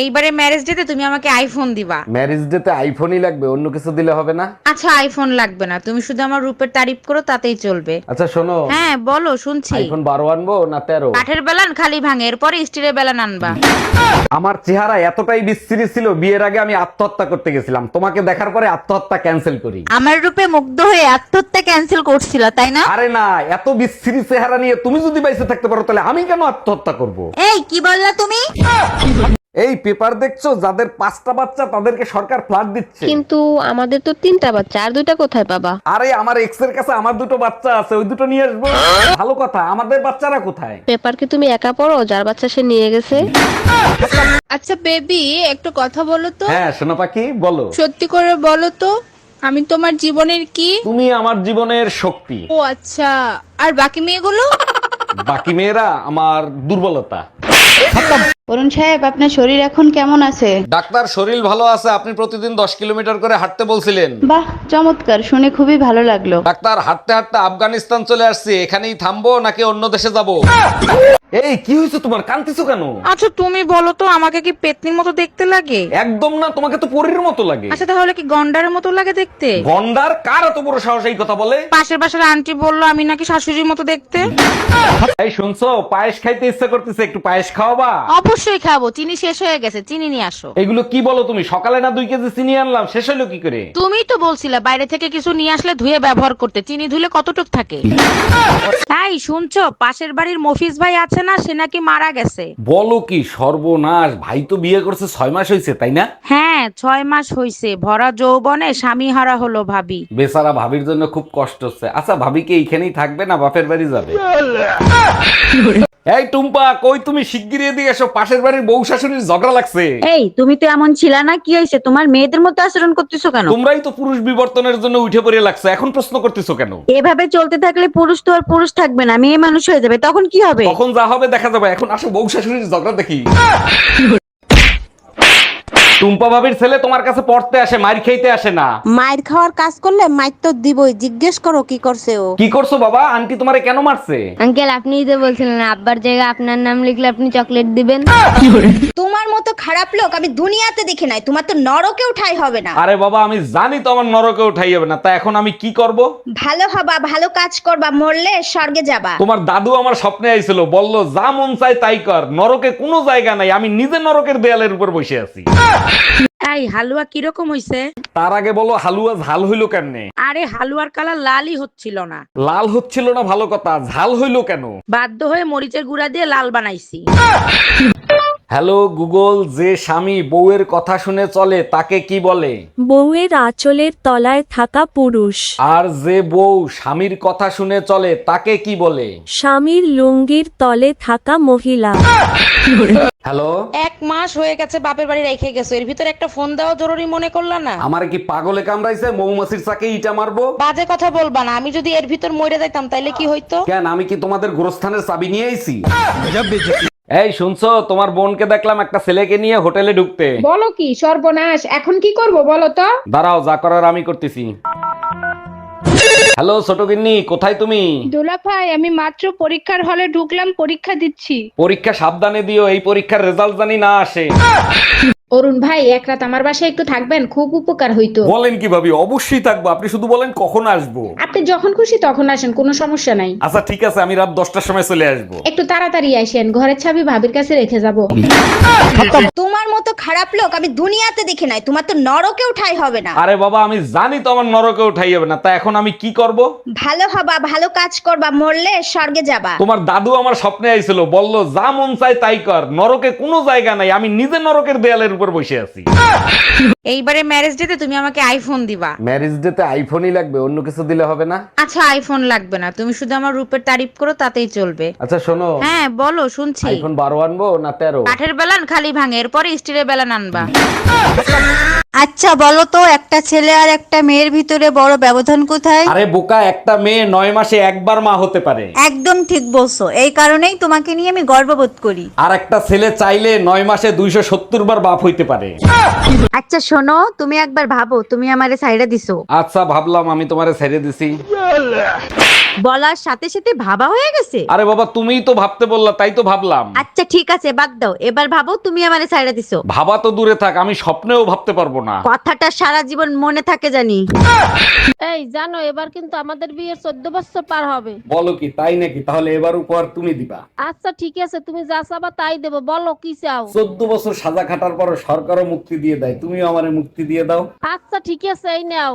এইবারে ম্যারেজ ডেতে তুমি আমাকে আইফোন দিবা। ম্যারেজ ডেতে আইফোনই লাগবে অন্য কিছু দিলে হবে না? আচ্ছা আইফোন লাগবে না। তুমি শুধু আমার রূপের তারিফ করো তাতেই চলবে। আচ্ছা শোনো। হ্যাঁ বলো শুনছি। আইফোন বারো আনব না তেরো? কাঠের বেলান খালি ভাঙে এরপরে স্টিলের বেলান আনবা। আমার চেহারা এতটাই বিস্তৃতি ছিল বিয়ের আগে আমি আত্মহত্যা করতে গেছিলাম। তোমাকে দেখার পরে আত্মহত্যা ক্যান্সেল করি। আমার রূপে মুগ্ধ হয়ে আত্মহত্যা ক্যান্সেল করছিল তাই না? আরে না এত বিস্তৃতি চেহারা নিয়ে তুমি যদি বাইসে থাকতে পারো তাহলে আমি কেন আত্মহত্যা করব? এই কি বললা তুমি? এই পেপার দেখছ? যাদের পাঁচটা বাচ্চা তাদেরকে সরকার ফ্ল্যাট দিচ্ছে। কিন্তু আমাদের তো তিনটা বাচ্চা আর দুইটা কোথায় পাবা? আরে আমার এক্সের কাছে আমার দুটো বাচ্চা আছে ওই দুটো নিয়ে আসব। ভালো কথা আমাদের বাচ্চারা কোথায়? পেপার কি তুমি একা পড়ো? যার বাচ্চা সে নিয়ে গেছে। আচ্ছা বেবি একটু কথা বলো তো। হ্যাঁ সোনা পাখি বলো। সত্যি করে বলো তো আমি তোমার জীবনের কি? তুমি আমার জীবনের শক্তি। ও আচ্ছা। আর বাকি মেয়েগুলো? বাকি মেয়েরা আমার দুর্বলতা। অরুণ সাহেব আপনার শরীর এখন কেমন আছে? ডাক্তার শরীর ভালো আছে। আপনি প্রতিদিন দশ কিলোমিটার করে হাঁটতে বলছিলেন। বাহ চমৎকার। শুনে খুবই ভালো লাগল। ডাক্তার হাঁটতে হাঁটতে আফগানিস্তান চলে আসছি। এখানেই থামবো নাকি অন্য দেশে যাব? এই কি হয়েছে তোমার? কান্তিছো কেন? আচ্ছা তুমি বলো তো আমাকে কি পেতনির মতো দেখতে লাগে? একদম না তোমাকে তো পরীর মতো লাগে। আচ্ছা তাহলে কি গন্ডারের মতো লাগে দেখতে? গন্ডার? কার এত বড় সাহস এই কথা বলে? পাশের পাশের আন্টি বলল আমি নাকি শাশুড়ির মতো দেখতে? এই শুনছো? পায়েস খাইতে ইচ্ছা করতেছে একটু পায়েস খাওয়াবা? অবশ্যই খাব। চিনি শেষ হয়ে গেছে চিনি নিয়ে আসো। এগুলো কি বলো তুমি? সকালে না দুই কেজি চিনি আনলাম শেষ হলো কি করে? তুমি তো বলছিলে বাইরে থেকে কিছু নিয়ে আসলে ধুয়ে ব্যবহার করতে। চিনি ধুলে কতটুক থাকে? তাই শুনছো? পাশের বাড়ির মফিজ ভাই আছে না সে নাকি মারা গেছে। বলো কি সর্বনাশ। ভাই তো বিয়ে করছে ছয় মাস হয়েছে তাই না? হ্যাঁ ছয় মাস হইছে। ভরা যৌবনে স্বামী হারা হলো ভাবি। বেচারা ভাবির জন্য খুব কষ্ট হচ্ছে। আচ্ছা ভাবি কি এইখানেই থাকবে না বাপের বাড়ি যাবে? এই টুম্পা কই তুমি? শিগগিরই এদিকে এসো। পাশের বাড়ির বউ শাশুড়ির ঝগড়া লাগছে। এই তুমি তো এমন ছিল না কি হয়েছে? তোমার মেয়েদের মতো আচরণ করতেছো কেন? তোমরাই তো পুরুষ বিবর্তনের জন্য উঠে পড়ে লাগছে। এখন প্রশ্ন করতেছো কেন? এভাবে চলতে থাকলে পুরুষ তো আর পুরুষ থাকবে না মেয়ে মানুষ হয়ে যাবে। তখন কি হবে? তখন যা হবে দেখা যাবে। এখন আসো বউ শাশুড়ির ঝগড়া দেখি। টুম্পা ভাবির ছেলে তোমার কাছে পড়তে আসে মার খেইতে আসে না। মায়ের খাওয়ার কাজ করলে মায়ের তো দিবই জিজ্ঞেস করো কি করছে ও। কি করছ বাবা? আন্টি তোমারে কেন মারছে? আঙ্কেল আপনি তো বলছিলেন আব্বার জায়গায় আপনার নাম লিখলে আপনি চকলেট দিবেন। তোমার মতো খারাপ লোক আমি দুনিয়াতে দেখি নাই তোমার তো নরকেও ঠাই হবে না। আরে বাবা আমি জানি তো আমার নরকে উঠাই যাবে না তা এখন আমি কি করব? ভালো হবা ভালো কাজ করবা মরলে স্বর্গে যাবা। তোমার দাদু আমার স্বপ্নে আইছিল বলল যা মন চাই তাই কর নরকে কোনো জায়গা নাই আমি নিজে নরকের দেয়ালের উপর বসে আছি। এই হালুয়া কীরকম হইছে? তার আগে বলো হালুয়া ঝাল হইল কেমনে? আরে হালুয়ার কালার লালই হচ্ছিল না। লাল হচ্ছিল না ভালো কথা ঝাল হইল কেন? বাধ্য হয়ে মরিচের গুঁড়া দিয়ে লাল বানাইছি। হ্যালো গুগল যে স্বামী বউয়ের কথা শুনে চলে তাকে কি বলে? বউয়ের আঁচলের তলায় থাকা পুরুষ। আর যে বউ স্বামীর কথা শুনে চলে তাকে কি বলে? স্বামীর লুঙ্গির তলে থাকা মহিলা। হ্যালো? এক মাস হয়ে গেছে বাপের বাড়ি রেখে গেছো এর ভিতরে একটা ফোন দেওয়া জরুরি মনে করলা না? আমার কি পাগলে কামড়াইছে? মৌমাছির চাকে ইটা মারবো? বাজে কথা বলবা না আমি যদি এর ভিতর মরে যাইতাম তাইলে কি হইতো? কেন আমি কি তোমাদের গোরস্থানের চাবি নিয়ে আইছি? এই শুনছো? তোমার বোনকে দেখলাম একটা ছেলেকে নিয়ে হোটেলে ঢুকতে। বলো কি সর্বনাশ। এখন কি করব বলো তো? দাঁড়াও যা করার আমি করতেছি। হ্যালো ছোট গিন্নি কোথায় তুমি? দোলা ভাই আমি মাত্র পরীক্ষার হলে ঢুকলাম পরীক্ষা দিচ্ছি। পরীক্ষা সাবধানে দিও এই পরীক্ষার রেজাল্ট জানি না আসে। অরুণ ভাই এক রাত আমার বাসায় একটু থাকবেন খুব উপকার হইতো। বলেন কি ভাবি অবশ্যই থাকব। আপনি শুধু বলেন কখন আসব? আপনি যখন খুশি তখন আসেন কোনো সমস্যা নাই। আচ্ছা ঠিক আছে আমি রাত দশটার সময় চলে আসব। একটু তাড়াতাড়ি আসেন ঘরের চাবি ভাবির কাছে রেখে যাব। তোমার মতো খারাপ লোক আমি দুনিয়াতে দেখি নাই তোমার তো নরকেও ঠাই হবে না। আরে বাবা আমি জানি তো আমার নরকে উঠাই যাবে না তা এখন আমি কি করব? ভালো হবা ভালো কাজ করবা মরলে স্বর্গে যাবা। তোমার দাদু আমার স্বপ্নে আইছিল বলল যা মন চাই তাই কর নরকে কোনো জায়গা নাই আমি নিজে নরকের দেয়ালের উপর বসে আছি। এইবারে ম্যারেজ ডেতে তুমি আমাকে আইফোন দিবা। ম্যারেজ ডেতে আইফোনই লাগবে অন্য কিছু দিলে হবে না? আচ্ছা আইফোন লাগবে না। তুমি শুধু আমার রূপের তারিফ করো তাতেই চলবে। আচ্ছা শোনো। হ্যাঁ বলো শুনছি। আইফোন বারো আনব না তেরো? কাঠের বেলান খালি ভাঙে এরপরে স্টিলের বেলান আনবা। আচ্ছা বলো তো একটা ছেলে আর একটা মেয়ের ভিতরে বড় ব্যবধান কোথায়? আরে বোকা একটা মেয়ে নয় মাসে একবার মা হতে পারে। একদম ঠিক বলছো। এই কারণেই তোমাকে নিয়ে আমি গর্ববোধ করি। আর একটা ছেলে চাইলে নয় মাসে দুইশো সত্তর বার বাপ হইতে পারে। আচ্ছা শোনো তুমি একবার ভাবো তুমি আমারে সাইডে দিছো। আচ্ছা ভাবলাম আমি তোমারে ছেড়ে দিছি। বলার সাথে সাথে ভাবা হয়ে গেছে। আরে বাবা তুমিই তো ভাবতে বললা তাই তো ভাবলাম। আচ্ছা ঠিক আছে বাদ দাও। এবার ভাবো তুমি আমারে সাইডে দিছো। ভাবা তো দূরে থাক আমি স্বপ্নেও ভাবতে পারব না। কথাটা সারা জীবন মনে থাকে জানি। এই জানো এবার কিন্তু আমাদের বিয়ের চোদ্দ বছর পার হবে। বলো কি তাই নাকি? তাহলে এবার উপহার তুমি দিবা। আচ্ছা ঠিক আছে তুমি যা চাবা তাই দেবো। বলো কি চাও? চোদ্দ বছর সাজা খাটার পর সরকারও মুক্তি দিয়ে দেয়। তুমিও আমারে মুক্তি দিয়ে দাও। আচ্ছা ঠিক আছে এই নাও।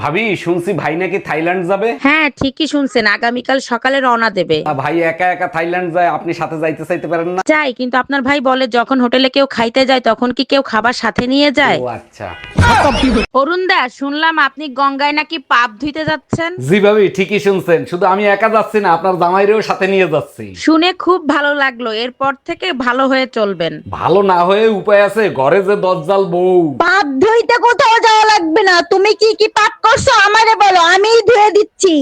ভাবি শুনছি ভাই নাকি থাইল্যান্ড যাবে? হ্যাঁ ঠিকই শুনছেন। আগামীকাল সকালে রওনা দেবে। ভাই একা একা থাইল্যান্ড যায় আপনি সাথে যাইতে চাইতে পারেন না? যাই কিন্তু আপনার ভাই বলে যখন হোটেলে কেউ খাইতে যায় তখন কি কেউ খাবার সাথে নিয়ে যায়? ও আচ্ছা। অরুণ দা শুনলাম আপনি গঙ্গায় নাকি পাপ ধুইতে যাচ্ছেন? জি ভাবি ঠিকই শুনছেন। শুধু আমি একা যাচ্ছি না আপনার জামাইরেও সাথে নিয়ে যাচ্ছি। শুনে খুব ভালো লাগল। এরপর থেকে ভালো হয়ে চলবেন। ভালো না হয়ে উপায় আছে ঘরে যে দজ্জাল বউ। পাপ ধুইতে কোথাও যাওয়া লাগবে না। তুমি কি কি পাপ করছ আমারে বলো আমি ধুয়ে দিচ্ছি।